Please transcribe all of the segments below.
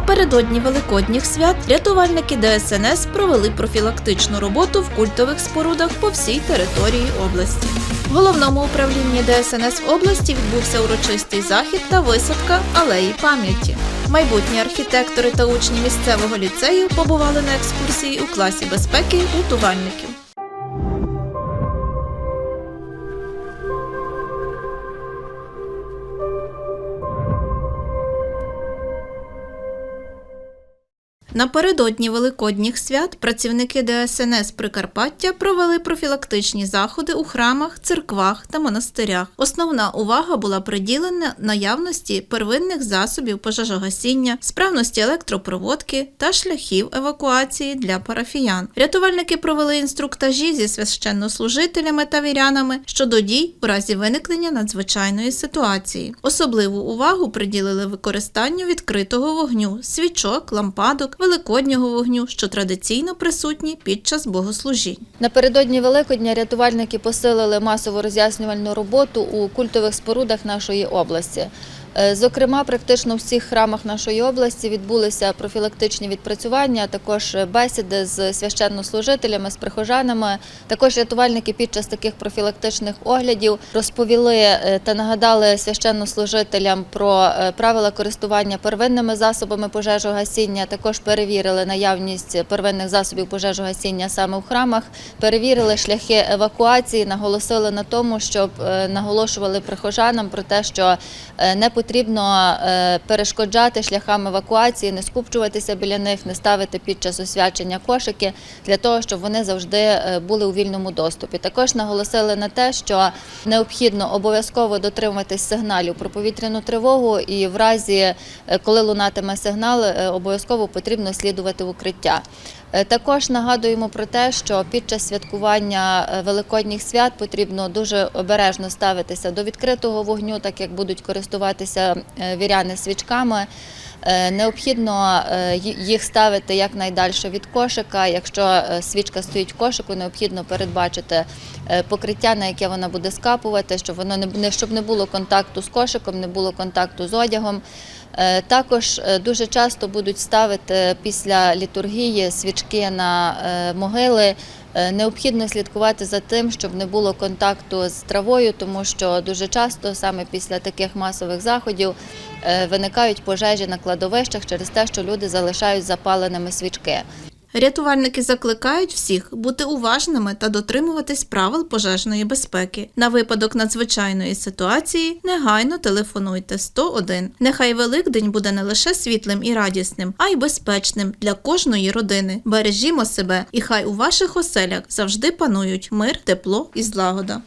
Напередодні великодніх свят рятувальники ДСНС провели профілактичну роботу в культових спорудах по всій території області. В головному управлінні ДСНС області відбувся урочистий захід та висадка алеї пам'яті. Майбутні архітектори та учні місцевого ліцею побували на екскурсії у класі безпеки рятувальників. Напередодні великодніх свят працівники ДСНС Прикарпаття провели профілактичні заходи у храмах, церквах та монастирях. Основна увага була приділена наявності первинних засобів пожежогасіння, справності електропроводки та шляхів евакуації для парафіян. Рятувальники провели інструктажі зі священнослужителями та вірянами щодо дій у разі виникнення надзвичайної ситуації. Особливу увагу приділили використанню відкритого вогню, свічок, лампадок, великоднього вогню, що традиційно присутні під час богослужінь. Напередодні Великодня рятувальники посилили масову роз'яснювальну роботу у культових спорудах нашої області. Е, Зокрема, практично у всіх храмах нашої області відбулися профілактичні відпрацювання, також бесіди з священнослужителями, з прихожанами. Також рятувальники під час таких профілактичних оглядів розповіли е, та нагадали священнослужителям про е, правила користування первинними засобами пожежогасіння. Також перевірили наявність первинних засобів пожежогасіння саме в храмах, перевірили шляхи евакуації, наголосили на тому, щоб е, наголошували прихожанам про те, що е, не потрібно е, перешкоджати шляхам евакуації, не скупчуватися біля них, не ставити під час освячення кошики для того, щоб вони завжди е, були у вільному доступі. Також наголосили на те, що необхідно обов'язково дотримуватись сигналів про повітряну тривогу, і в разі, е, коли лунатиме сигнал, обов'язково потрібно слідувати укриття. Е, Також нагадуємо про те, що під час святкування е, великодніх свят потрібно дуже обережно ставитися до відкритого вогню, так як будуть користуватися е, віряни свічками. Необхідно їх ставити якнайдальше від кошика. Якщо свічка стоїть в кошику, необхідно передбачити покриття, на яке вона буде скапувати, щоб воно не- щоб не було контакту з кошиком, не було контакту з одягом. Е, Також е, дуже часто будуть ставити після літургії свічки на е, могили. Е, Необхідно слідкувати за тим, щоб не було контакту з травою, тому що дуже часто саме після таких масових заходів е, виникають пожежі на кладовищах через те, що люди залишають запаленими свічки. Рятувальники закликають всіх бути уважними та дотримуватись правил пожежної безпеки. На випадок надзвичайної ситуації негайно телефонуйте 101. Нехай Великдень буде не лише світлим і радісним, а й безпечним для кожної родини. Бережімо себе, і хай у ваших оселях завжди панують мир, тепло і злагода.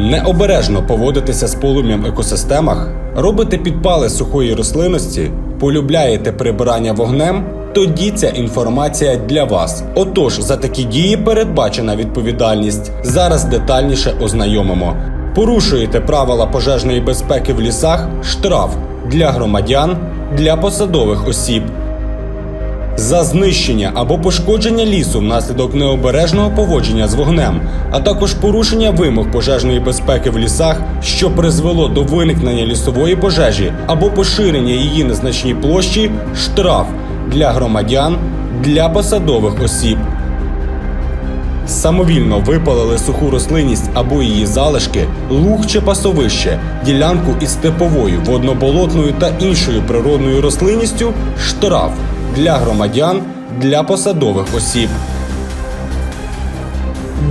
Необережно поводитися з полум'ям в екосистемах, робите підпали сухої рослинності, полюбляєте прибирання вогнем. Тоді ця інформація для вас. Отож, за такі дії передбачена відповідальність. Зараз детальніше ознайомимо. Порушуєте правила пожежної безпеки в лісах, штраф для громадян, для посадових осіб. За знищення або пошкодження лісу внаслідок необережного поводження з вогнем, а також порушення вимог пожежної безпеки в лісах, що призвело до виникнення лісової пожежі або поширення її на значній площі, штраф для громадян, для посадових осіб. Самовільно випалили суху рослинність або її залишки, луг чи пасовище, ділянку із степовою, водноболотною та іншою природною рослинністю штраф для громадян, для посадових осіб.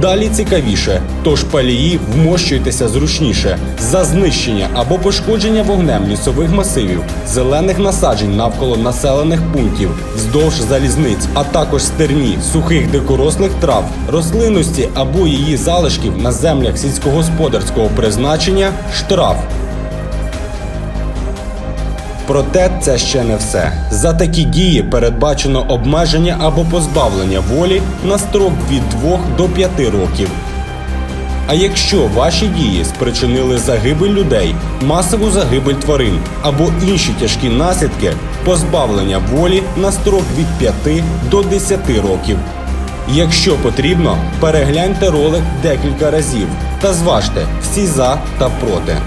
Далі цікавіше, тож палії вмощуйтеся зручніше за знищення або пошкодження вогнем лісових масивів, зелених насаджень навколо населених пунктів, вздовж залізниць, а також стерні, сухих дикорослих трав, рослинності або її залишків на землях сільськогосподарського призначення штраф. Проте це ще не все. За такі дії передбачено обмеження або позбавлення волі на строк від 2 до 5 років. А якщо ваші дії спричинили загибель людей, масову загибель тварин або інші тяжкі наслідки, позбавлення волі на строк від 5 до 10 років. Якщо потрібно, перегляньте ролик декілька разів та зважте всі за та проти.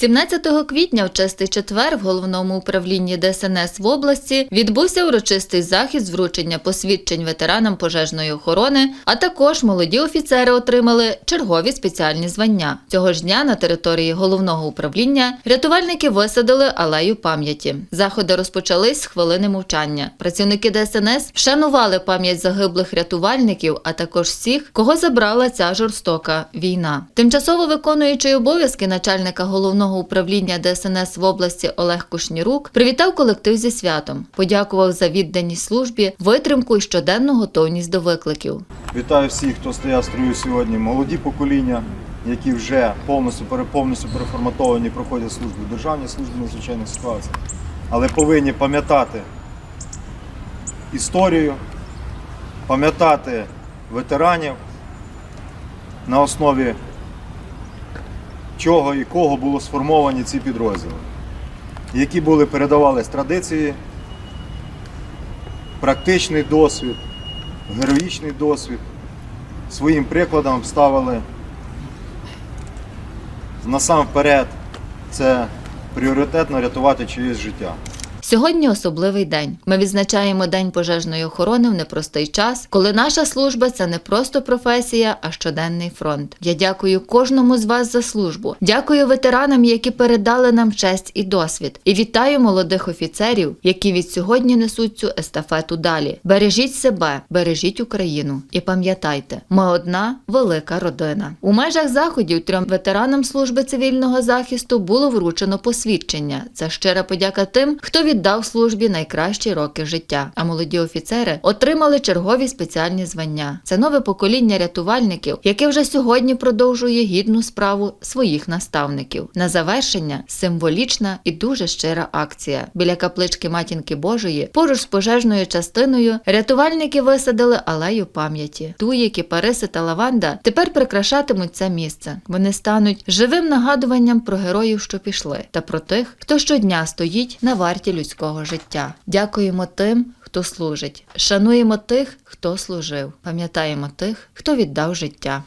17 квітня в чистий четвер в головному управлінні ДСНС в області відбувся урочистий захід з вручення посвідчень ветеранам пожежної охорони, а також молоді офіцери отримали чергові спеціальні звання. Цього ж дня на території головного управління рятувальники висадили алею пам'яті. Заходи розпочались з хвилини мовчання. Працівники ДСНС вшанували пам'ять загиблих рятувальників, а також всіх, кого забрала ця жорстока війна. Тимчасово виконуючий обов'язки начальника головного управління ДСНС в області Олег Кушнірук привітав колектив зі святом, подякував за відданість службі, витримку і щоденну готовність до викликів. Вітаю всіх, хто стояв строю сьогодні. Молоді покоління, які вже повністю пере- повністю переформатовані, проходять службу в державній службі надзвичайних ситуацій. Але повинні пам'ятати історію, пам'ятати ветеранів, на основі чого і кого було сформовані ці підрозділи, які були передавались традиції, практичний досвід героїчний досвід, своїм прикладом ставили насамперед це пріоритетно рятувати чиєсь життя. Сьогодні особливий день. Ми відзначаємо День пожежної охорони в непростий час, коли наша служба це не просто професія, а щоденний фронт. Я дякую кожному з вас за службу. Дякую ветеранам, які передали нам честь і досвід. І вітаю молодих офіцерів, які від сьогодні несуть цю естафету далі. Бережіть себе, бережіть Україну і пам'ятайте, ми одна велика родина. У межах заходів трьом ветеранам служби цивільного захисту було вручено посвідчення. Це щира подяка тим, хто віддав службі найкращі роки життя. А молоді офіцери отримали чергові спеціальні звання. Це нове покоління рятувальників, яке вже сьогодні продовжує гідну справу своїх наставників. На завершення символічна і дуже щира акція. Біля каплички матінки Божої, поруч з пожежною частиною, рятувальники висадили алею пам'яті. Туї, кіпариси та лаванда тепер прикрашатимуть це місце. Вони стануть живим нагадуванням про героїв, що пішли, та про тих, хто щодня стоїть на варті людського життя. Дякуємо тим, хто служить. Шануємо тих, хто служив. Пам'ятаємо тих, хто віддав життя.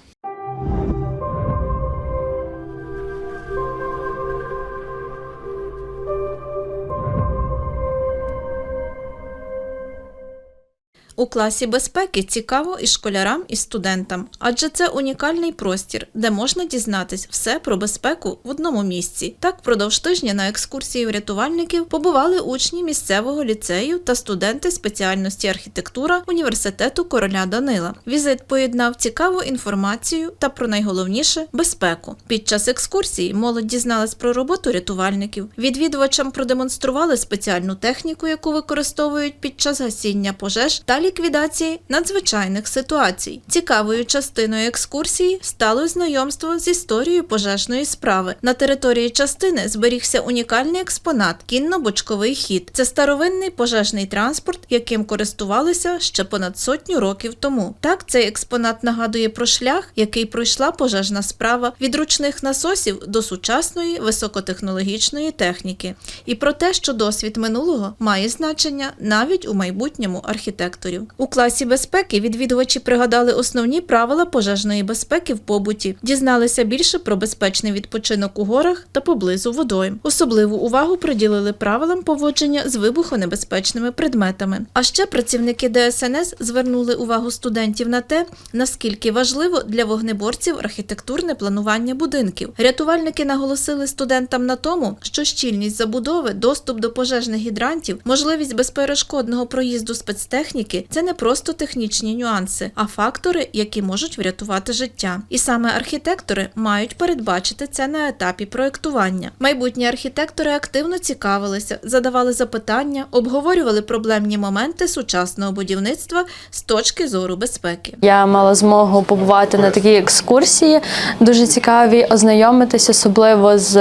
У класі безпеки цікаво і школярам, і студентам, адже це унікальний простір, де можна дізнатись все про безпеку в одному місці. Так, впродовж тижня на екскурсії у рятувальників побували учні місцевого ліцею та студенти спеціальності архітектура університету короля Данила. Візит поєднав цікаву інформацію та про найголовніше безпеку. Під час екскурсії молодь дізналась про роботу рятувальників. Відвідувачам продемонстрували спеціальну техніку, яку використовують під час гасіння пожеж та ліквідації надзвичайних ситуацій. Цікавою частиною екскурсії стало знайомство з історією пожежної справи. На території частини зберігся унікальний експонат кінно-бочковий хід. Це старовинний пожежний транспорт, яким користувалися ще понад сотню років тому. Так, цей експонат нагадує про шлях, який пройшла пожежна справа від ручних насосів до сучасної високотехнологічної техніки, і про те, що досвід минулого має значення навіть у майбутньому архітекторів. У класі безпеки відвідувачі пригадали основні правила пожежної безпеки в побуті, дізналися більше про безпечний відпочинок у горах та поблизу водойм. Особливу увагу приділили правилам поводження з вибухонебезпечними предметами. А ще працівники ДСНС звернули увагу студентів на те, наскільки важливо для вогнеборців архітектурне планування будинків. Рятувальники наголосили студентам на тому, що щільність забудови, доступ до пожежних гідрантів, можливість безперешкодного проїзду спецтехніки це не просто технічні нюанси, а фактори, які можуть врятувати життя. І саме архітектори мають передбачити це на етапі проектування. Майбутні архітектори активно цікавилися, задавали запитання, обговорювали проблемні моменти сучасного будівництва з точки зору безпеки. Я мала змогу побувати на такій екскурсії, дуже цікаві, ознайомитись особливо з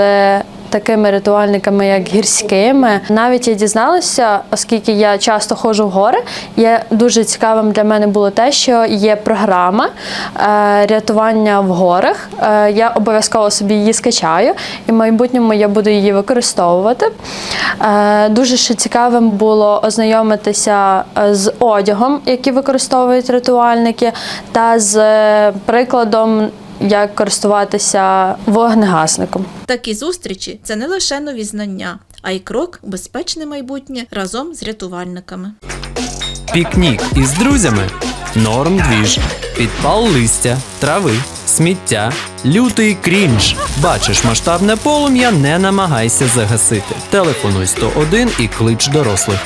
такими рятувальниками, як гірськими. Навіть я дізналася, оскільки я часто ходжу в гори. Є дуже цікавим для мене було те, що є програма е, рятування в горах. Е, я обов'язково собі її скачаю, і в майбутньому я буду її використовувати. Е, дуже ще цікавим було ознайомитися з одягом, який використовують рятувальники, та з прикладом як користуватися вогнегасником. Такі зустрічі це не лише нові знання, а й крок у безпечне майбутнє разом з рятувальниками. Пікнік із друзями. Норм двіж. Підпал листя, трави, сміття, лютий крінж. Бачиш масштабне полум'я, не намагайся загасити. Телефонуй 101 і клич дорослих.